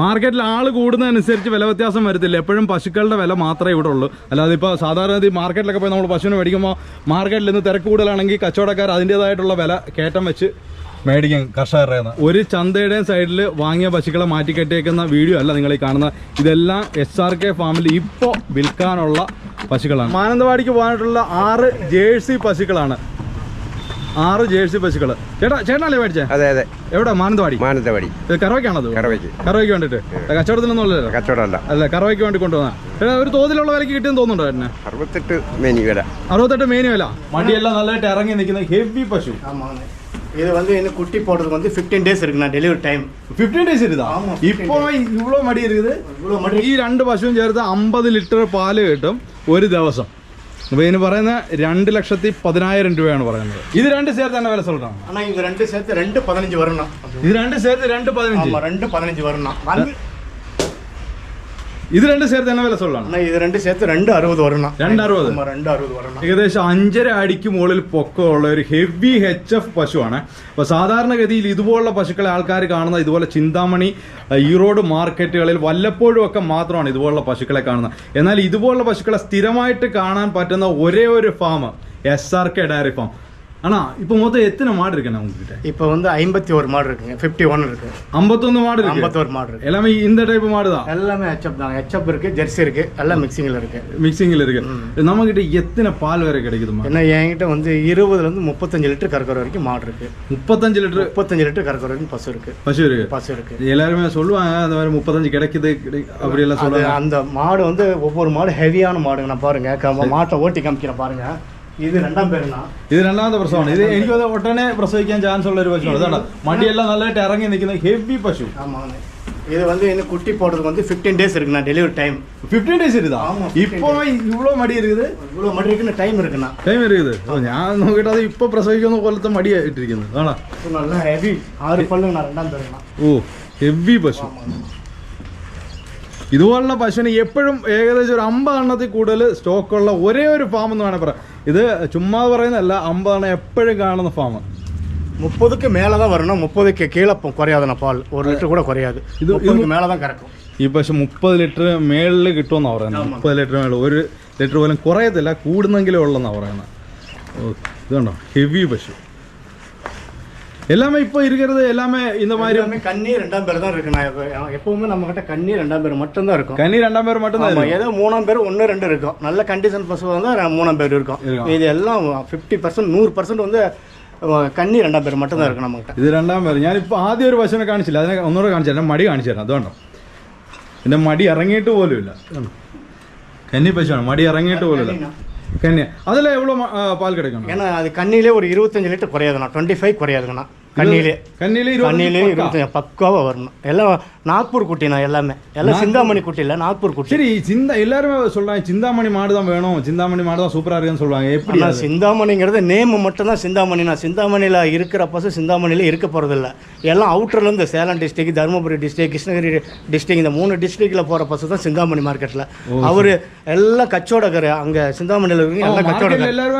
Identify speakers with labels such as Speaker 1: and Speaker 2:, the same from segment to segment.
Speaker 1: മാർക്കറ്റിൽ ആൾ കൂടുന്നതനുസരിച്ച് വില വ്യത്യാസം വരത്തില്ല. എപ്പോഴും പശുക്കളുടെ വില മാത്രമേ ഇവിടെ ഉള്ളൂ. അല്ലാതെ ഇപ്പോൾ സാധാരണ മാർക്കറ്റിലൊക്കെ പോയി നമ്മൾ പശുവിനെ മേടിക്കുമ്പോൾ മാർക്കറ്റിൽ നിന്ന് തിരക്ക് കൂടുതലാണെങ്കിൽ കച്ചവടക്കാർ അതിന്റെതായിട്ടുള്ള വില കയറ്റം വെച്ച് മേടിക്കും കർഷകരുടെ ഒരു ചന്തയുടെയും സൈഡിൽ വാങ്ങിയ പശുക്കളെ മാറ്റിക്കെട്ടിയേക്കുന്ന വീഡിയോ അല്ല നിങ്ങൾ ഈ കാണുന്ന ഇതെല്ലാം എസ് ആർ കെ ഫാമിൽ ഇപ്പോൾ വിൽക്കാനുള്ള പശുക്കളാണ്. മാനന്തവാടിക്ക് പോകാനായിട്ടുള്ള ആറ് ജേഴ്സി പശുക്കളാണ്. ആറ് ജേഴ്സി പശുക്കൾ ചേട്ടാ ചേട്ടനല്ലേ മേടിച്ചേ?
Speaker 2: അതെ അതെ.
Speaker 1: എവിടെ? മാനന്തവാടി?
Speaker 2: മാനന്തവാടി.
Speaker 1: കറവയ്ക്കാണത്?
Speaker 2: കറവയ്ക്ക്.
Speaker 1: കറവയ്ക്ക് വേണ്ടിട്ട്. കച്ചവടത്തിനൊന്നുമല്ലോ
Speaker 2: കച്ചവടമല്ല.
Speaker 1: അല്ല കറവയ്ക്ക് വേണ്ടി കൊണ്ടുവന്നാ. ചേട്ടാ ഒരു തോതിലുള്ള വിലക്ക് കിട്ടിയെന്ന് തോന്നുന്നുണ്ടോ എന്നെ
Speaker 2: അറുപത്തെട്ട് മേനി വില.
Speaker 1: അറുപത്തെട്ട് മേനി വില. മടിയെല്ലാം നല്ലതായിട്ട് ഇറങ്ങി നിൽക്കുന്ന ഹെവി പശു.
Speaker 3: இது வந்து இன்னும் குட்டி போடுறதுக்கு வந்து ஃபிஃப்டீன் டேஸ் இருக்குண்ணா டெலிவரி டைம்
Speaker 1: ஃபிஃப்டீன் டேஸ்
Speaker 3: இருக்குதா
Speaker 1: இப்போ இவ்வளோ மடி இருக்குது
Speaker 3: இவ்வளோ மடி
Speaker 1: ഈ രണ്ട് പശുവും ചേർത്ത് അമ്പത് ലിറ്റർ പാൽ കിട്ടും ഒരു ദിവസം. അപ്പൊ ഇതിന് പറയുന്ന രണ്ട് ലക്ഷത്തി പതിനായിരം രൂപയാണ് പറയുന്നത് ഇത് രണ്ട് ചേർത്ത് തന്നെ വില சொல்றாங்க
Speaker 3: ஆனால் இது ரெண்டு சேர்த்து ரெண்டு பதினஞ்சு வரணும்
Speaker 1: ഇത് രണ്ട് ചേർത്ത് രണ്ട് പതിനഞ്ച്
Speaker 3: ஆமாம் ரெண்டு பதினஞ்சு வரணும் வாங்கி
Speaker 1: ഇത് രണ്ട് ചേർത്ത് എന്നാ വില
Speaker 3: സോളാണ് ഇത് രണ്ട് ചേർത്ത് രണ്ട് അറുപത് വരണം
Speaker 1: രണ്ട് അറുപത്
Speaker 3: രണ്ട് അറുപത് വരണം
Speaker 1: ഏകദേശം അഞ്ചര അടിക്ക് മുകളിൽ പൊക്കമുള്ള ഒരു ഹെവി എച്ച് എഫ് പശുവാണ്. അപ്പോൾ സാധാരണഗതിയിൽ ഇതുപോലുള്ള പശുക്കളെ ആൾക്കാർ കാണുന്ന ഇതുപോലെ ചിന്താമണി ഈറോഡ് മാർക്കറ്റുകളിൽ വല്ലപ്പോഴും ഒക്കെ മാത്രമാണ് ഇതുപോലുള്ള പശുക്കളെ കാണുന്നത്. എന്നാൽ ഇതുപോലുള്ള പശുക്കളെ സ്ഥിരമായിട്ട് കാണാൻ പറ്റുന്ന ഒരേ ഒരു farm S R K dairy farm ஆனால் இப்போ மொத்தம் எத்தனை மாடு இருக்குண்ணா உங்ககிட்ட?
Speaker 3: இப்போ வந்து ஐம்பத்தி ஒரு மாடு இருக்குங்க ஃபிஃப்டி ஒன் இருக்கு.
Speaker 1: ஐம்பத்தொன்று மாடு இருக்கு?
Speaker 3: ஐம்பத்தோரு மாடு இருக்கு.
Speaker 1: எல்லாமே இந்த டைப் மாடு தான்
Speaker 3: எல்லாமே ஹெச்எப் தான் ஹெச்எப் இருக்கு ஜெர்சி இருக்கு எல்லாம் மிக்சிங்கில் இருக்கு.
Speaker 1: மிக்சிங்கில் இருக்கு. நம்ம கிட்ட எத்தனை பால் வேற கிடைக்குதுமா
Speaker 3: ஏன்னா என்கிட்ட வந்து இருபதுலேருந்து முப்பத்தஞ்சு லிட்டர் கறக்கிற வரைக்கும் மாடு இருக்கு.
Speaker 1: முப்பத்தஞ்சு லிட்டர்?
Speaker 3: முப்பத்தஞ்சு லிட்டர் கறக்கிற வரைக்கும் பசு இருக்கு.
Speaker 1: பசு இருக்கு.
Speaker 3: பசு இருக்கு.
Speaker 1: எல்லாருமே சொல்லுவாங்க அந்த மாதிரி முப்பத்தஞ்சு கிடைக்குது அப்படி எல்லாம் சொல்லுவாங்க.
Speaker 3: அந்த மாடு வந்து ஒவ்வொரு மாடு ஹெவியான மாடுங்க நான் பாருங்க. மாட்டை ஓட்டி காமிக்கிறேன் பாருங்க. ഇത് രണ്ടാം പേരാണ്.
Speaker 1: ഇത് രണ്ടാമത്തെ പ്രസവമാണ് ഇത് എനിക്കത് ഒട്ടനെ പ്രസവിക്കാൻ ചാൻസ് ഉള്ള ഒരു പശുവാണ്. ഇതാണ്. മടിയെല്ലാം നല്ലതായിട്ട് ഇറങ്ങി നിൽക്കുന്ന ഹെവി പശു.
Speaker 3: ஆமாங்க இது வந்து இன்னும் குட்டி போடுறதுக்கு வந்து ஃபிஃப்டீன் டேஸ் இருக்குண்ணா டெலிவரி டைம்
Speaker 1: ഫിഫ്റ്റീൻ ഡേയ്സ് ഇരുതാ
Speaker 3: ആമാ, 15
Speaker 1: ഇപ്പോ ഇവ്വളോ മടി ഇരുത്
Speaker 3: இவ்வளோ മടി ഇരിക്കുന്ന ടൈം இருக்குண்ணா
Speaker 1: ടൈം ഇരുത് ഓ, ഞാൻ നോക്കിയിട്ട് അത് ഇപ്പൊ പ്രസവിക്കുന്ന പോലത്തെ മടിയായിട്ടിരിക്കുന്നത്. ആണാ?
Speaker 3: ஸோ நல்லா ஹெவி ஆறு பல்லுங்கண்ணா രണ്ടാം തരണം
Speaker 1: ഓ ഹെവി പശു. ഇതുപോലുള്ള പശുവിന് എപ്പോഴും ഏകദേശം ഒരു അമ്പതെണ്ണത്തിൽ കൂടുതൽ സ്റ്റോക്കുള്ള ഒരേ ഒരു ഫാം എന്ന് വേണേൽ പറയാം. ഇത് ചുമ്മാ പറയുന്നതല്ല അമ്പതെണ്ണം എപ്പോഴും കാണുന്ന ഫാം
Speaker 3: முப்பதுக்கு மேலே தான் வரணும் முப்பதுக்கு கீழே பொ- குறையாதுண்ணா பால் ஒரு லிட்டர் கூட குறையாது
Speaker 1: இது-
Speaker 3: இது முப்பதுக்கு மேலே தான் கறக்கும்
Speaker 1: ഈ പശു മുപ്പത് ലിറ്റർ മേളിൽ കിട്ടുമെന്നാണ് പറയുന്നത് മുപ്പത് ലിറ്റർ മേളിൽ ഒരു ലിറ്റർ പോലും കുറയത്തില്ല കൂടുന്നെങ്കിലേ ഉള്ളെന്നാണ് പറയുന്നത് ഓ ഇതുണ്ടോ ഹെവി പശു எல்லாமே இப்போ இருக்கிறது எல்லாமே இந்த மாதிரி
Speaker 3: எல்லாமே கண்ணி ரெண்டாம் பேர் தான் இருக்குண்ணா எப்ப- எப்பவுமே நம்ம கிட்ட கண்ணி ரெண்டாம் பேர் மட்டும்தான் இருக்கும்
Speaker 1: கன்னி ரெண்டாம் பேர் மட்டும்தான்
Speaker 3: ஆமா,
Speaker 1: இருக்கு.
Speaker 3: ஏதோ மூணாம் பேர் ஒன்று ரெண்டு இருக்கும் நல்ல கண்டிஷன் பசு தான் மூணாம் பேர் இருக்கும்
Speaker 1: இருக்கும்.
Speaker 3: இது எல்லாம் ஃபிஃப்டி பர்சன்ட் நூறு பர்சன்ட் வந்து அஹ், கண்ணி ரெண்டாம் பேர் மட்டும்தான் இருக்கும் நம்மகிட்ட
Speaker 1: ഇത് രണ്ടാം പേര് ഞാനിപ്പോൾ ആദ്യം ഒരു പശുവിനെ കാണിച്ചില്ല അതിനെ ഒന്നുകൂടെ കാണിച്ചു തരാം മടി കാണിച്ചു തരാം അതുകൊണ്ടോ എൻ്റെ മടി ഇറങ്ങിയിട്ട് പോലും ഇല്ല ഇതുണ്ടോ? കന്നി പശുവാണ് മടി ഇറങ്ങിയിട്ട് പോലും ഇല്ല கண்ணு. அதில் எவ்வளோ பால் கிடைக்கும்
Speaker 3: ஏன்னா அது கண்ணிலே ஒரு இருபத்தஞ்சு லிட்டர் குறையாதுண்ணா. டுவெண்ட்டி ஃபைவ் குறையாதுங்கண்ணா. கண்ணிலே. கண்ணிலே
Speaker 1: இருபது
Speaker 3: இருபத்தஞ்சு பக்காவாக வரணும். எல்லாம் நாக்பூர் குட்டிண்ணா எல்லாமே. எல்லாம் சிந்தாமணி குட்டி இல்லை நாக்பூர் குட்டி.
Speaker 1: சரி சிந்தா எல்லாருமே சொல்றாங்க சிந்தாமணி மாடு தான் வேணும் சிந்தாமணி மாடு தான் சூப்பரா இருக்குன்னு சொல்லுவாங்க எப்படி?
Speaker 3: சிந்தாமணிங்கிறது நேம் மட்டும்தான் சிந்தாமணினா சிந்தாமணியில் இருக்கிற பசு சிந்தாமணியில் இருக்க போகிறதில்ல எல்லாம் அவுட்டர்லேருந்து Salem district Dharmapuri district Krishnagiri district இந்த மூணு டிஸ்ட்ரிக்டில் போகிற பசு தான் சிந்தாமணி மார்க்கெட்டில் அவர் எல்லாம் கச்சோடக்காரு அங்கே சிந்தாமணியில் இருக்கிற எல்லாம்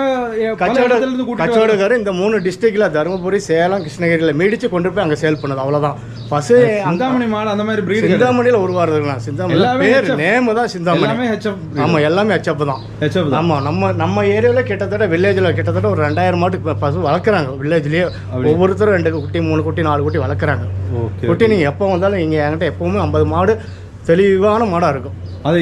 Speaker 3: கச்சோடக்காரு. கச்சோடக்காரு இந்த மூணு டிஸ்ட்ரிக்டில் தருமபுரி சேலம் கிருஷ்ணகிரியில் மீடிச்சு கொண்டு போய் அங்கே சேல் பண்ணுது. அவ்வளோதான் பசு
Speaker 1: சிந்தாமணி மாடு அந்த மாதிரி பிரீட்
Speaker 3: சிந்தாமணியில் உருவாருதுங்களா சிந்தாமணி. பேர். நேம் தான் சிந்தாமணி. ஆமாம் எல்லாமே அச்சப்பு தான்.
Speaker 1: ஹெச்எஃப் தான்.
Speaker 3: ஆமா நம்ம நம்ம ஏரியாவில் கிட்டத்தட்ட வில்லேஜில் கிட்டத்தட்ட ஒரு ரெண்டாயிரம் மாட்டுக்கு பசு வளர்க்குறாங்க. வில்லேஜ்லேயே ஒவ்வொருத்தரும் ரெண்டு குட்டி மூணு குட்டி நாலு குட்டி வளர்க்குறாங்க. குட்டி நீங்கள் எப்போ வந்தாலும் இங்கே என்கிட்ட எப்பவுமே ஐம்பது மாடு தெளிவான மாடாக இருக்கும்
Speaker 1: അതെ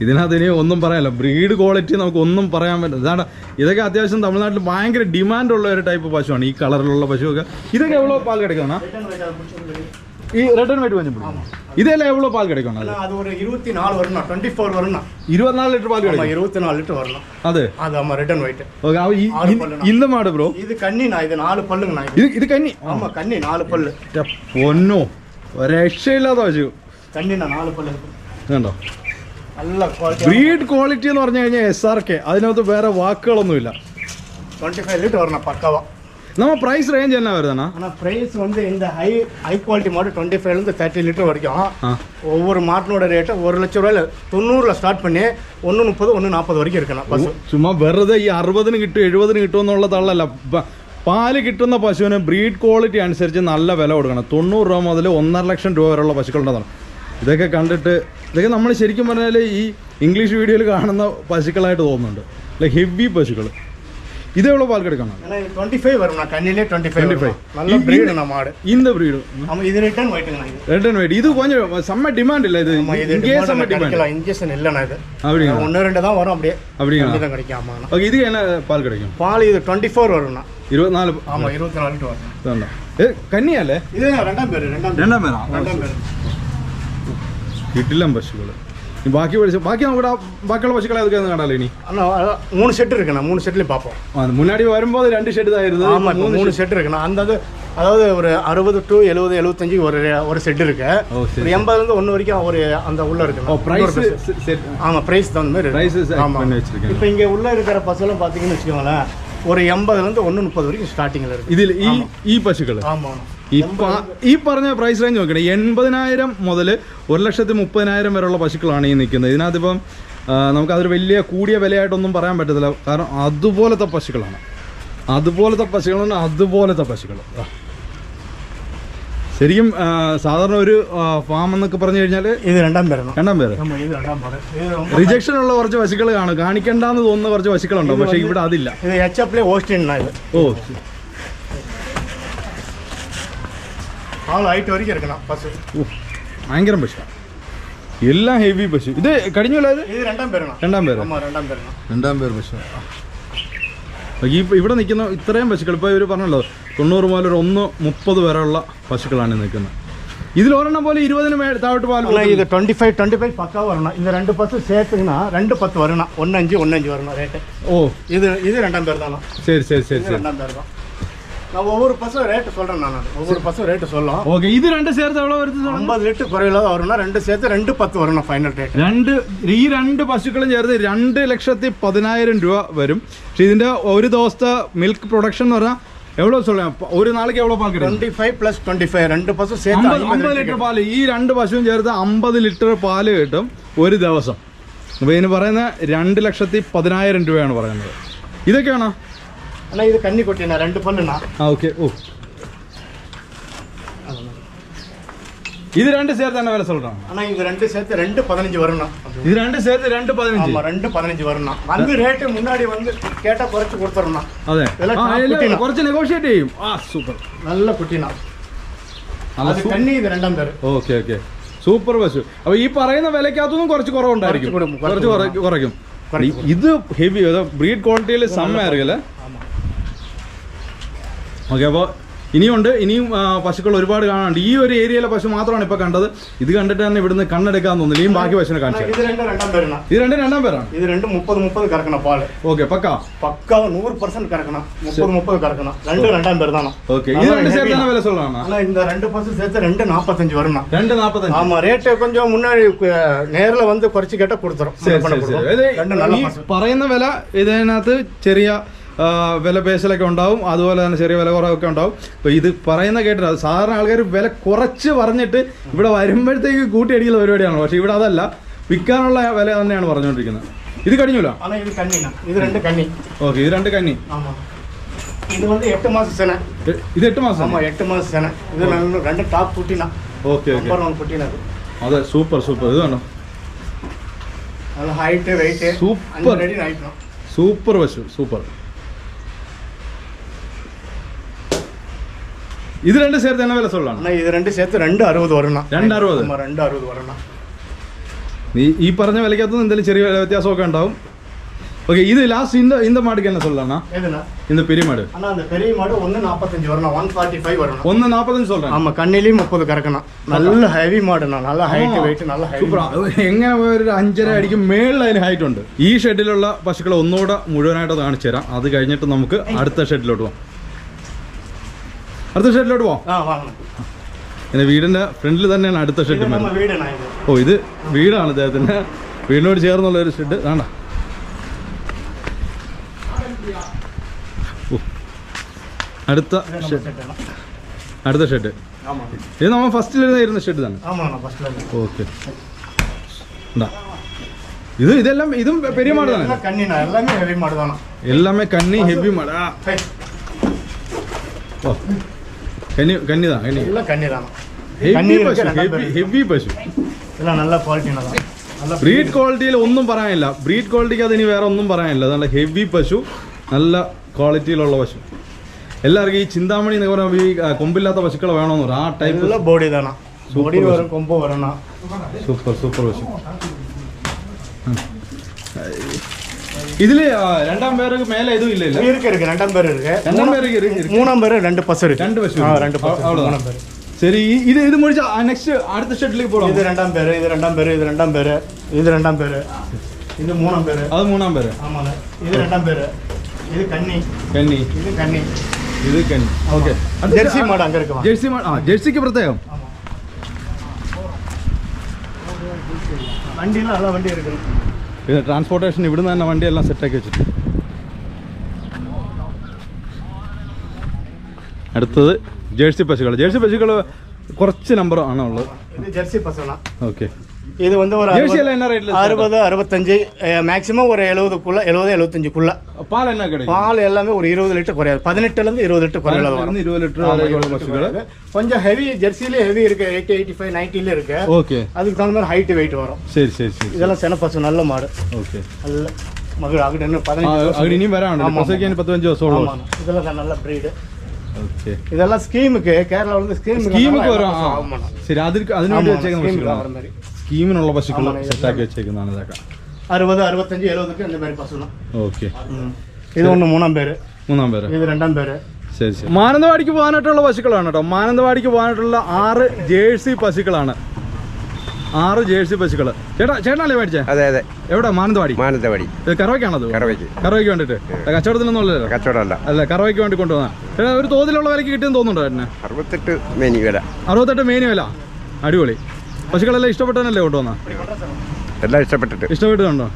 Speaker 1: ഇതിനകത്ത് ഇനി ഒന്നും പറയാനില്ല ബ്രീഡ് ക്വാളിറ്റി നമുക്ക് ഒന്നും പറയാൻ പറ്റില്ല ഇതാണ് ഇതൊക്കെ അത്യാവശ്യം തമിഴ്നാട്ടിൽ ഭയങ്കര ഡിമാൻഡ് ഉള്ള ഒരു ടൈപ്പ് പശുവാണ് ഈ കളറിലുള്ള പശുവൊക്കെ ഇതൊക്കെ എവ്വളോ പാൽ കിടക്കണം ഈ റെഡ് ആൻഡ് വൈറ്റ് പഞ്ച് ഇതെല്ലാം എവ്വളോ പാൽ കിടക്കണം അത്
Speaker 3: ஆனா, அது ஒரு இருபத்தி நாலு வரணும் டுவெண்ட்டி ஃபோர் வரணும்
Speaker 1: ഇരുപത്തിനാല് ലിറ്റർ പാൽ
Speaker 3: ஆமாம்
Speaker 1: കിടക്കും
Speaker 3: இருபத்தி நாலு லிட்டர் வரணும்
Speaker 1: അതെ
Speaker 3: அது ஆமாம் ரிட்டன் ஒயிட்
Speaker 1: ഓക്കെ അപ്പൊ ഈ-
Speaker 3: ആറ്
Speaker 1: ഈ-
Speaker 3: പല്ലുണ്ട്.
Speaker 1: இந்த മാട് ബ്രോ
Speaker 3: இது கண்ணிண்ணா இது நாலு பல்லுங்கண்ணா இது
Speaker 1: ഇത് ഇത് കന്നി
Speaker 3: ஆமாம் கண்ணி நாலு பல்லு
Speaker 1: ഛെ, പൊന്നോ ഒരു രക്ഷയില്ലാത്ത പശു
Speaker 3: கண்ணிண்ணா நாலு பல்லு இருக்கு
Speaker 1: കണ്ടോ
Speaker 3: நல்ல குவாலிட்டி
Speaker 1: ബ്രീഡ് ക്വാളിറ്റി എന്ന് പറഞ്ഞു കഴിഞ്ഞാൽ എസ് ആർ കെ അതിനകത്ത് വേറെ വാക്കുകളൊന്നുമില്ല
Speaker 3: டுவெண்ட்டி ஃபைவ் லிட்டர் வரணும் பக்காவா
Speaker 1: നമ്മ പ്രൈസ് റേഞ്ച് എന്നാ വരുന്നതാണ്
Speaker 3: ஆனால் ப்ரைஸ் வந்து இந்த ஹை ஹை குவாலிட்டி மாடு டுவெண்ட்டி ஃபைவ்லேருந்து தேர்ட்டி லிட்டர் வரைக்கும்
Speaker 1: ஆ
Speaker 3: ஒவ்வொரு மாட்டினோட ரேட்டு ஒரு லட்ச ரூபாயில் தொண்ணூறில் ஸ்டார்ட் பண்ணி ஒன்று முப்பது ஒன்று நாற்பது வரைக்கும் இருக்கணும் பஸ்
Speaker 1: ചുമ്മാ വെറുതെ ഈ അറുപതിന് കിട്ടും എഴുപതിന് കിട്ടും എന്നുള്ള തള്ളല്ല പ- പാല് കിട്ടുന്ന പശുവിന് ബ്രീഡ് ക്വാളിറ്റി അനുസരിച്ച് നല്ല വില കൊടുക്കണം തൊണ്ണൂറ് രൂപ മുതൽ ഒന്നര ലക്ഷം രൂപ വരെയുള്ള പശുക്കളുണ്ടെന്നാണ് ഇതൊക്കെ കണ്ടിട്ട് ഇതൊക്കെ നമ്മൾ ശരിക്കും പറഞ്ഞാൽ ഈ ഇംഗ്ലീഷ് വീഡിയോയിൽ കാണുന്ന പശുക്കളായിട്ട് തോന്നുന്നുണ്ട് ലൈക്ക് ഹെവി പശുക്കൾ ഇതെവിടെ പാൽ കിടക്കണം
Speaker 3: ஏன்னா இது டுவெண்ட்டி ஃபைவ் வரும்ண்ணா கண்ணிலே டுவெண்ட்டி ஃபைவ்
Speaker 1: 25.
Speaker 3: நல்ல பிரீடுண்ணா மாடு
Speaker 1: இந்த ബ്രീഡ്
Speaker 3: ஆமாம் இது ரிட்டர்ன் ஒயிட்டுங்கண்ணா இது
Speaker 1: ரெட் அண்ட் ஒயிட் இது கொஞ்சம் செம்ம டிமாண்ட் இல்லை இது
Speaker 3: ஆமாம் இது
Speaker 1: இங்கேயே செம்ம
Speaker 3: demand
Speaker 1: டிமாண்ட்
Speaker 3: கிடைக்கலாம் இன்ஜெக்ஷன் இல்லைண்ணா இது
Speaker 1: அப்படிங்களா
Speaker 3: ஒன்று ரெண்டு தான் வரும் அப்படியே
Speaker 1: அப்படிங்களா
Speaker 3: கம்மி தான் கிடைக்கும் ஆமாண்ணா
Speaker 1: ஓகே இது என்ன பால் கிடைக்கும்
Speaker 3: பால் இது டுவெண்ட்டி ஃபோர் வரும்ண்ணா
Speaker 1: ഇരുപത്തിനാല്
Speaker 3: ஆமாம் இருபத்தி நாலு லிட்டர் வரும்
Speaker 1: ഇതുണ്ടോ ഏ കന്നിയല്ലേ
Speaker 3: இது ரெண்டாம் பேர் ரெண்டாம் பேர்
Speaker 1: രണ്ടാം പേരാ
Speaker 3: ரெண்டாம் பேர்
Speaker 1: കിട്ടില്ല പശുക്കൾ ഇനി ബാക്കി പഠിച്ച ബാക്കി നമുക്ക് ബാക്കിയുള്ള പശുക്കളെ അതൊക്കെ കണ്ടാലോ ഇനി
Speaker 3: அண்ணா அதான் மூணு செட் இருக்குண்ணா மூணு செட்லையும் பார்ப்போம்
Speaker 1: ആ, മുന്നാടി വരുമ്പോൾ രണ്ട് ഷെഡ് ഇതായിരുന്നു
Speaker 3: ஆமாம் இப்போ மூணு செட் இருக்குண்ணா அந்த அது அதாவது ஒரு அறுபது டு எழுபது எழுபத்தஞ்சுக்கு ஒரு ஒரு செட் இருக்கு
Speaker 1: ஓ சரி
Speaker 3: ஒரு எண்பதுலேருந்து ஒன்று வரைக்கும் ஒரு அந்த உள்ள
Speaker 1: ஓ
Speaker 3: இருக்குண்ணா
Speaker 1: பிரைஸ்
Speaker 3: ஆமாம் ப்ரைஸ் தகுந்த மாதிரி
Speaker 1: பிரைஸ்
Speaker 3: ஆமாம்
Speaker 1: பண்ணி வச்சிருக்கேன்
Speaker 3: இப்போ இங்கே உள்ள இருக்கிற பசுலாம் பார்த்தீங்கன்னு வச்சுக்கோங்களேன் ஒரு எண்பதுலேருந்து ஒன்று முப்பது வரைக்கும் ஸ்டார்டிங்கில் இருக்கு
Speaker 1: ഇതിൽ ഈ ഈ പശുക്കൾ
Speaker 3: ஆமாம்
Speaker 1: ഇപ്പൊ ഈ പറഞ്ഞ പ്രൈസ് റേഞ്ച് നോക്കണേ എൺപതിനായിരം മുതൽ ഒരു ലക്ഷത്തി മുപ്പതിനായിരം വരെയുള്ള പശുക്കളാണ് ഈ നിൽക്കുന്നത്. ഇതിനകത്തിപ്പം നമുക്കതൊരു വലിയ കൂടിയ വിലയായിട്ടൊന്നും പറയാൻ പറ്റത്തില്ല. കാരണം അതുപോലത്തെ പശുക്കളാണ്. അതുപോലത്തെ പശുക്കളാണ് അതുപോലത്തെ പശുക്കൾ. ശരിക്കും സാധാരണ ഒരു ഫാം എന്നൊക്കെ പറഞ്ഞു കഴിഞ്ഞാൽ
Speaker 3: ഇത് രണ്ടാം പേരാണ്.
Speaker 1: രണ്ടാം പേര്. റിജക്ഷൻ ഉള്ള കുറച്ച് പശുക്കൾ കാണും. കാണിക്കണ്ടെന്ന് തോന്നുന്ന കുറച്ച് പശുക്കളുണ്ടോ പക്ഷേ ഇവിടെ അതില്ല. ഓ
Speaker 3: ஆள் ஹைட் வரைக்கும் இருக்குண்ணா பசு
Speaker 1: ഓ, ഭയങ്കര പശു എല്ലാം ഹെവി പശു ഇത് കഴിഞ്ഞല്ലോ ഇത്
Speaker 3: இது ரெண்டாம் பேருண்ணா
Speaker 1: രണ്ടാം പേര്
Speaker 3: ஆமாம் ரெண்டாம் பேருண்ணா
Speaker 1: രണ്ടാം പേർ പശു ഈ ഇവിടെ നിൽക്കുന്ന ഇത്രയും പശുക്കൾ ഇപ്പോൾ ഇവർ പറഞ്ഞല്ലോ തൊണ്ണൂറ് മുതൽ ഒരു ഒന്ന് മുപ്പത് വരെയുള്ള പശുക്കളാണ് നിൽക്കുന്നത് ഇതിൽ ഒരെണ്ണം പോലെ ഇരുപതിന് മേ താഴോട്ട് പാൽ
Speaker 3: ஆனால் இது டுவெண்ட்டி ஃபைவ் டுவெண்ட்டி ஃபைவ் பக்காவாக வரணும் இந்த ரெண்டு பசு சேர்த்துங்கன்னா ரெண்டு பத்து வரணும் ஒன்று அஞ்சு ஒன்று அஞ்சு வரணும் ரேட்டு
Speaker 1: ഓ
Speaker 3: இது இது ரெண்டாம் பேர் தானா
Speaker 1: ശരി ശരി ശരി
Speaker 3: இது
Speaker 1: ശരി
Speaker 3: ரெண்டாம் பேர் தான் ஒவ்வொரு பஸ்ஸும் ரேட்டு சொல்கிறேன் நான். ஒவ்வொரு பஸ்ஸும் ரேட்டு சொல்லும்
Speaker 1: ஓகே இது ரெண்டு சேர்த்து எவ்வளோ வருது
Speaker 3: അമ്പത് ലിറ്റർ കുറവില്ലാതെ വരുന്ന രണ്ട് ചേർത്ത് രണ്ട് പത്ത് വരണം ഫൈനൽ റേറ്റ്
Speaker 1: രണ്ട് ഈ രണ്ട് പശുക്കളും ചേർത്ത് രണ്ട് രൂപ വരും. പക്ഷേ ഇതിന്റെ ഒരു ദിവസത്തെ മിൽക്ക് പ്രൊഡക്ഷൻ എന്ന് പറഞ്ഞാൽ എവിടെ സൊല്ലാം ഒരു നാളേക്ക് എവിടെ പാൽ കിട്ടും
Speaker 3: 25 five
Speaker 1: plus
Speaker 3: twenty
Speaker 1: five litre പാൽ ഈ രണ്ട് പശുവും ചേർത്ത് അമ്പത് ലിറ്റർ പാൽ കിട്ടും ഒരു ദിവസം. അപ്പോൾ ഇതിന് പറയുന്ന രണ്ട് ലക്ഷത്തി പതിനായിരം രൂപയാണ് പറയുന്നത്. ഇതൊക്കെയാണോ?
Speaker 3: ஆனால் இது கன்னி கொட்டினா ரெண்டு பல்லுண்ணா
Speaker 1: ആ ഓക്കെ ഓ ഇത് രണ്ട് ചേർത്ത് തന്നെ വില சொல்றாங்க
Speaker 3: ஆனால் இது ரெண்டு சேர்த்து ரெண்டு பதினஞ்சு வரணும்
Speaker 1: ഇത് രണ്ട് ചേർത്ത് രണ്ട് പതിനഞ്ച്
Speaker 3: ஆமாம் ரெண்டு பதினஞ்சு வரணும் வந்து ரேட்டு முன்னாடி வந்து கேட்டால் குறைச்சி கொடுத்துடணும்
Speaker 1: അതെ
Speaker 3: இதெல்லாம்
Speaker 1: ആ,
Speaker 3: top
Speaker 1: ഇല്ല,
Speaker 3: കുട്ടിനാ.
Speaker 1: കുറച്ച് നെഗോഷിയേറ്റ് ചെയ്യും ആ സൂപ്പർ
Speaker 3: நல்ல குட்டினா
Speaker 1: നല്ല
Speaker 3: அது கன்னி இது ரெண்டாம் பேர்
Speaker 1: ഓക്കെ ഓക്കെ സൂപ്പർ പശു അപ്പൊ ഈ പറയുന്ന വിലക്കകത്തൊന്നും കുറച്ച് കുറവുണ്ടായിരിക്കും
Speaker 3: കുറച്ച് കൊടുക്കും,
Speaker 1: കുറച്ച് കുറയ്ക്കും കുറയ്ക്കും
Speaker 3: കുറയ്ക്കും.
Speaker 1: ഇത് ഹെവി ബ്രീഡ് ക്വാളിറ്റിയിൽ സമ്മയായിരിക്കും
Speaker 3: ஆமாம்
Speaker 1: ഓക്കെ അപ്പോൾ ഇനിയുണ്ട് ഇനിയും ആ, പശുക്കൾ ഒരുപാട് കാണാനുണ്ട് ഈ ഒരു ഏരിയയിലെ പശു മാത്രമാണ് ഇപ്പോൾ കണ്ടത് ഇത് കണ്ടിട്ട് തന്നെ ഇവിടുന്ന് കണ്ണെടുക്കാൻ തോന്നില്ല ഇനിയും ബാക്കി പശുവിനെ കാണിച്ചു
Speaker 3: இது ரெண்டு ரெண்டாம் பேருண்ணா
Speaker 1: ഇത് രണ്ട് രണ്ടാം പേരാണ്
Speaker 3: இது ரெண்டு முப்பது முப்பது கறக்கணும் பால்
Speaker 1: ഓക്കെ പക്ക
Speaker 3: பக்காவா நூறு பர்சன்ட் கறக்கணும் முப்பது முப்பது கறக்கணும் ரெண்டு ரெண்டாம் பேர் தானா
Speaker 1: ഓക്കെ ഇത് രണ്ട് ചേർത്ത് തന്നെ വില சொல்லலாம்
Speaker 3: ஆனா இந்த ரெண்டு பர்சன்ட் சேர்த்து ரெண்டு நாற்பத்தஞ்சு வரணும்
Speaker 1: രണ്ട് നാൽപ്പത്തഞ്ച്
Speaker 3: ஆமா ரேட்டு கொஞ்சம் முன்னாடி அஹ், நேர்ல வந்து குறைச்சி கேட்டா கொடுத்துரும்
Speaker 1: ശരി
Speaker 3: பண்ண
Speaker 1: ശരി ശരി
Speaker 3: கொடுக்கும்.
Speaker 1: ഇത്
Speaker 3: ரெண்டு நல்ல
Speaker 1: ഈ
Speaker 3: பசு
Speaker 1: പറയുന്ന വില ഇതിനകത്ത് ചെറിയ ആ, വില പേശലൊക്കെ ഉണ്ടാവും അതുപോലെ തന്നെ ചെറിയ വില കുറവൊക്കെ ഉണ്ടാവും അപ്പോൾ ഇത് പറയുന്ന കേട്ടിട്ട് അത് സാധാരണ ആൾക്കാർ വില കുറച്ച് പറഞ്ഞിട്ട് ഇവിടെ വരുമ്പോഴത്തേക്ക് കൂട്ടിയടിക്കുന്ന പരിപാടിയാണ് പക്ഷേ ഇവിടെ അതല്ല വിൽക്കാനുള്ള വില തന്നെയാണ് പറഞ്ഞുകൊണ്ടിരിക്കുന്നത് ഇത് കഴിഞ്ഞല്ലോ
Speaker 3: ஆனா இது கன்னிண்ணா இது ரெண்டு கன்னி
Speaker 1: ഓക്കെ ഇത് രണ്ട് കന്നി
Speaker 3: ஆமா இது வந்து எட்டு மாசம் செனை
Speaker 1: എ- ഇത് എട്ട് മാസം
Speaker 3: ஆமா எட்டு மாசம் செனை இது நல்ல- ரெண்டு top குட்டினா
Speaker 1: okay okay
Speaker 3: number one குட்டினா அது
Speaker 1: അതെ സൂപ്പർ സൂപ്പർ ഇത് കണ്ടോ
Speaker 3: நல்ல ஹைட்டு வெயிட்டு
Speaker 1: Super.
Speaker 3: அஞ்சு ரெடி ஹைட்டும்
Speaker 1: സൂപ്പർ പശു സൂപ്പർ ഇത് രണ്ട് ചേർത്ത് തന്നെ വില சொல்லலாம்
Speaker 3: ஆனா இது ரெண்டு சேர்த்து ரெண்டு அறுபது வரணும்
Speaker 1: ரெண்டு அறுபது?
Speaker 3: ஆமா ரெண்டு அறுபது வரணும்
Speaker 1: നീ ഈ പറഞ്ഞ വിലക്കകത്ത് എന്തെങ്കിലും ചെറിയ വില വ്യത്യാസമൊക്കെ ഉണ്ടാവും ஓகே இது லாஸ்ட் இந்த இந்த மாடுக்கு என்ன சொல்லலாம்னா
Speaker 3: எதுண்ணா
Speaker 1: இந்த பெரிய மாடு
Speaker 3: ஆனா அந்த பெரிய மாடு ஒன்று நாற்பத்தஞ்சு வரணும் ஒன் ஃபார்ட்டி ஃபைவ் வரணும்
Speaker 1: ഒന്ന് നാൽപ്പത്തഞ്ച് சொல்றேன்
Speaker 3: ஆமா கண்ணிலையும் முப்பது கறக்கணும் நல்ல ஹெவி மாடுண்ணா நல்ல ഹൈറ്റ് വെയിറ്റ് നല്ല ഹൈറ്റ്
Speaker 1: സൂപ്പർ എങ്ങനെ പോയ ഒരു അഞ്ചര അടിക്ക് മേളിൽ അതിന് ഹൈറ്റ് ഉണ്ട് ഈ ഷെഡിലുള്ള പശുക്കളെ ഒന്നുകൂടെ മുഴുവനായിട്ട് കാണിച്ചു തരാം അത് കഴിഞ്ഞിട്ട് നമുക്ക് അടുത്ത ഷെഡിലോട്ട് പോവാം അടുത്ത ഷെഡിലോട്ട് പോവാം ആ വീടിന്റെ ഫ്രണ്ടിൽ തന്നെയാണ് അടുത്ത ഷെഡ്
Speaker 3: വീടാണ്
Speaker 1: ഓ ഇത് വീടാണ് അദ്ദേഹത്തിന്റെ വീടിനോട് ചേർന്നുള്ള ഒരു ഷെഡ്. വേണ്ട അടുത്ത അടുത്ത ഷെഡ്. ഇത് നമ്മൾ ഫസ്റ്റിലിരുന്ന ഷെഡ് തന്നെ ഓക്കെ. ഇത്. ഇതെല്ലാം ഇതും പെരിയ മാട് തന്നെ. എല്ലാമേ കണ്ണി ഹെവി മാടാ. ഓ. കന്നി കന്നിതാ കന്നി
Speaker 3: எல்லாம் கண்ணி தானா
Speaker 1: ഹെവി
Speaker 3: கண்ணி
Speaker 1: പശു
Speaker 3: இருக்கு ரெண்டாம்
Speaker 1: ഹെവി
Speaker 3: பேர்
Speaker 1: ഹെവി പശു
Speaker 3: இதெல்லாம் நல்ல குவாலிட்டினா தான் நல்ல
Speaker 1: ബ്രീഡ് ക്വാളിറ്റിയിൽ ഒന്നും പറയാനില്ല ബ്രീഡ് ക്വാളിറ്റിക്ക് അതിന് വേറെ ഒന്നും പറയാനില്ല നല്ല ഹെവി പശു നല്ല ക്വാളിറ്റിയിലുള്ള പശു എല്ലാവർക്കും ഈ ചിന്താമണി എന്ന് പറയുമ്പോൾ ഈ ആ, കൊമ്പില്ലാത്ത പശുക്കൾ വേണമെന്ന് പറയും ആ ടൈപ്പ്
Speaker 3: நல்ல பாடி தானா பாடி வரும் கொம்பு வரும்னா
Speaker 1: സൂപ്പർ സൂപ്പർ പശു இதுல ரெண்டாம் பேருக்கு மேல எதுவும் இல்ல இல்ல?
Speaker 3: இருக்கு இருக்கு. ரெண்டாம் பேர் இருக்கு.
Speaker 1: ரெண்டாம் பேருக்கு இருக்கு
Speaker 3: மூணாம் பேர் ரெண்டு பசு இருக்கு. ரெண்டு பஸ்
Speaker 1: ரெண்டு பஸ்
Speaker 3: மூணாம் பேர்.
Speaker 1: சரி இது இது முடிச்சா நெக்ஸ்ட் அடுத்த ஷெட்லுக்கு போறோம்
Speaker 3: இது ரெண்டாம் பேர் இது ரெண்டாம் பேர் இது ரெண்டாம் பேர் இது ரெண்டாம் பேர். இது மூணாம் பேர்.
Speaker 1: அது மூணாம் பேர்.
Speaker 3: ஆமாங்க. இது ரெண்டாம் பேர். இது கண்ணி
Speaker 1: கண்ணி
Speaker 3: இது கண்ணி
Speaker 1: இது கண்ணி ஓகே
Speaker 3: ஜெர்சி மாடு அங்க இருக்கு
Speaker 1: ஜெர்சி மாடு ஜெர்சிக்கு பிரத்யேகம்.
Speaker 3: வண்டியெல்லாம் நல்லா வண்டி இருக்கு.
Speaker 1: ഇത് ട്രാൻസ്പോർട്ടേഷൻ ഇവിടുന്ന് തന്നെ വണ്ടിയെല്ലാം സെറ്റാക്കി വെച്ചിട്ടുണ്ട് അടുത്തത് ജേഴ്സി പശുക്കൾ ജേഴ്സി പശുക്കൾ കുറച്ച് നമ്പർ ആണോ ഉള്ളത്
Speaker 3: ജേഴ്സി പശുക്കളാണ്
Speaker 1: ഓക്കെ
Speaker 3: இது வந்து ஒரு
Speaker 1: ஏசியில்
Speaker 3: அறுபது அறுபத்தஞ்சு மேக்ஸிமம் ஒரு எழுபதுக்குள்ள எழுபது எழுபத்தஞ்சுக்குள்ள
Speaker 1: பால் என்ன கிடைக்கும்?
Speaker 3: பால் எல்லாமே ஒரு இருபது லிட்டர் குறையாது. பதினெட்டுலேருந்து இருபது லிட்டர் குறையாது வரும். இருபது லிட்டர் கொஞ்சம் ஹெவி ஜெர்சிலே ஹெவி இருக்கு எயிட்டி எயிட்டி ஃபைவ் நைன்டில இருக்கு
Speaker 1: ஓகே
Speaker 3: அதுக்கு தகுந்த மாதிரி ஹைட் வெயிட் வரும்.
Speaker 1: சரி சரி சரி
Speaker 3: இதெல்லாம் சென பசு நல்ல மாடு.
Speaker 1: ஓகே
Speaker 3: நல்ல மகள் அகடின்னு பதினஞ்சு
Speaker 1: அகடினி வேற ஆண்டு பத்தஞ்சு
Speaker 3: வருஷம் இதெல்லாம் நல்ல ப்ரீடு இதெல்லாம் ஸ்கீமுக்கு கேரளாவில் ஸ்கீமுக்கு வரும்.
Speaker 1: சரி
Speaker 3: அதுக்கு
Speaker 1: அதுக்கு
Speaker 3: வர மாதிரி.
Speaker 1: സ്കീമിനുള്ള പശുക്കൾ സെറ്റാക്കി വെച്ചേക്കുന്നതാണ് ഇതൊക്കെ.
Speaker 3: അറുപത് അറുപത്തഞ്ച്
Speaker 1: ഓക്കെ
Speaker 3: ഇതുകൊണ്ട് മൂന്നാം പേര്.
Speaker 1: മൂന്നാം പേര്.
Speaker 3: ഇത് രണ്ടാം പേര്.
Speaker 1: ശരി ശരി. മാനന്തവാടിക്ക് പോകാനായിട്ടുള്ള പശുക്കളാണ് കേട്ടോ. മാനന്തവാടിക്ക് പോകാനായിട്ടുള്ള ആറ് ജേഴ്സി പശുക്കളാണ്. ആറ് ജേഴ്സി പശുക്കൾ ചേട്ടാ ചേട്ടനല്ലേ മേടിച്ചേ?
Speaker 2: അതെ അതെ.
Speaker 1: എവിടെ? മാനന്തവാടി?
Speaker 2: മാനന്തവാടി.
Speaker 1: ഇത് കറവയ്ക്കാണത്?
Speaker 2: കറവയ്ക്ക്.
Speaker 1: കറവയ്ക്ക് വേണ്ടിട്ട്. കച്ചവടത്തിനൊന്നുമല്ലോ
Speaker 2: കച്ചവടമല്ല.
Speaker 1: അല്ല കറവയ്ക്ക് വേണ്ടി കൊണ്ടുവന്നാ. ചേട്ടാ ഒരു തോതിലുള്ള വിലക്ക് കിട്ടിയെന്ന് തോന്നുന്നുണ്ടോ
Speaker 2: അറുപത്തെട്ട് മേനി വില.
Speaker 1: അറുപത്തെട്ട് മേനി വില. അടിപൊളി. പശുക്കളെല്ലാം ഇഷ്ടപ്പെട്ടാനല്ലേ കൊണ്ടുവന്ന?
Speaker 2: എല്ലാം ഇഷ്ടപ്പെട്ടിട്ട്.
Speaker 1: ഇഷ്ടപ്പെട്ടുണ്ടോ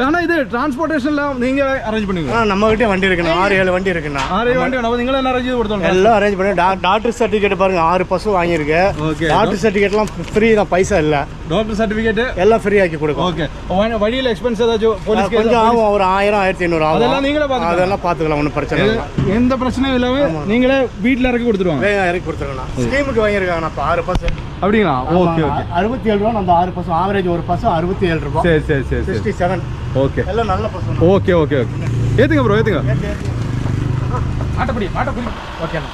Speaker 1: ஆனா இது டிரான்ஸ்போர்டேஷன் எல்லாம் அரேஞ்ச் பண்ணுங்க
Speaker 3: நம்ம வண்டி இருக்குண்ணா ஆறு ஏழு வண்டி இருக்குண்ணா
Speaker 1: ஆறு ஏழு வண்டி அப்போ நீங்களும் என்ன அரேஞ்ச் கொடுத்தோம்
Speaker 3: எல்லாம் அரேஞ்ச் பண்ணி டாக்டர் சர்டிஃபிகேட் பாருங்க ஆறு பசு வாங்கியிருக்கு
Speaker 1: ஓகே
Speaker 3: டாக்டர் சர்டிஃபிகேட்லாம் ஃப்ரீ தான் பைசா இல்லை
Speaker 1: டாக்டர் சர்டிஃபிகேட்
Speaker 3: எல்லாம் ஃப்ரீ ஆக்கி கொடுக்கும்
Speaker 1: ஓகே வழியில் எக்ஸ்பென்ஸ் ஏதாச்சும் போலீஸ்
Speaker 3: கொஞ்சம் ஆகும் ஒரு ஆயிரம் ஆயிரத்தி ஐநூறு
Speaker 1: அதெல்லாம் நீங்களே பார்த்து
Speaker 3: அதெல்லாம் பார்த்துக்கலாம் ஒன்றும் பிரச்சனை இல்லை
Speaker 1: எந்த பிரச்சனையும் இல்லாமல் நீங்களே வீட்டில் இறக்கி கொடுத்துருவாங்க
Speaker 3: இறக்கி கொடுத்துருக்கோண்ணா ஸ்கீமுக்கு வாங்கியிருக்காங்கண்ணா ஆறு பர்சன்ட்
Speaker 1: அப்படிங்களா? Okay okay.
Speaker 3: அறுபத்தி ஏழு ரூபா அந்த ஆறு பசு ஆவரேஜ் ஒரு பசு அறுபத்தி ஏழு ரூபா.
Speaker 1: சரி சரி சரி
Speaker 3: சிக்ஸ்டி செவன்
Speaker 1: ஓகே.
Speaker 3: எல்லாம் நல்ல பசு
Speaker 1: ஓகே ஓகே ஓகே. ஏற்றுங்க ப்ரோ ஏற்றுங்க
Speaker 3: ஓகேண்ணா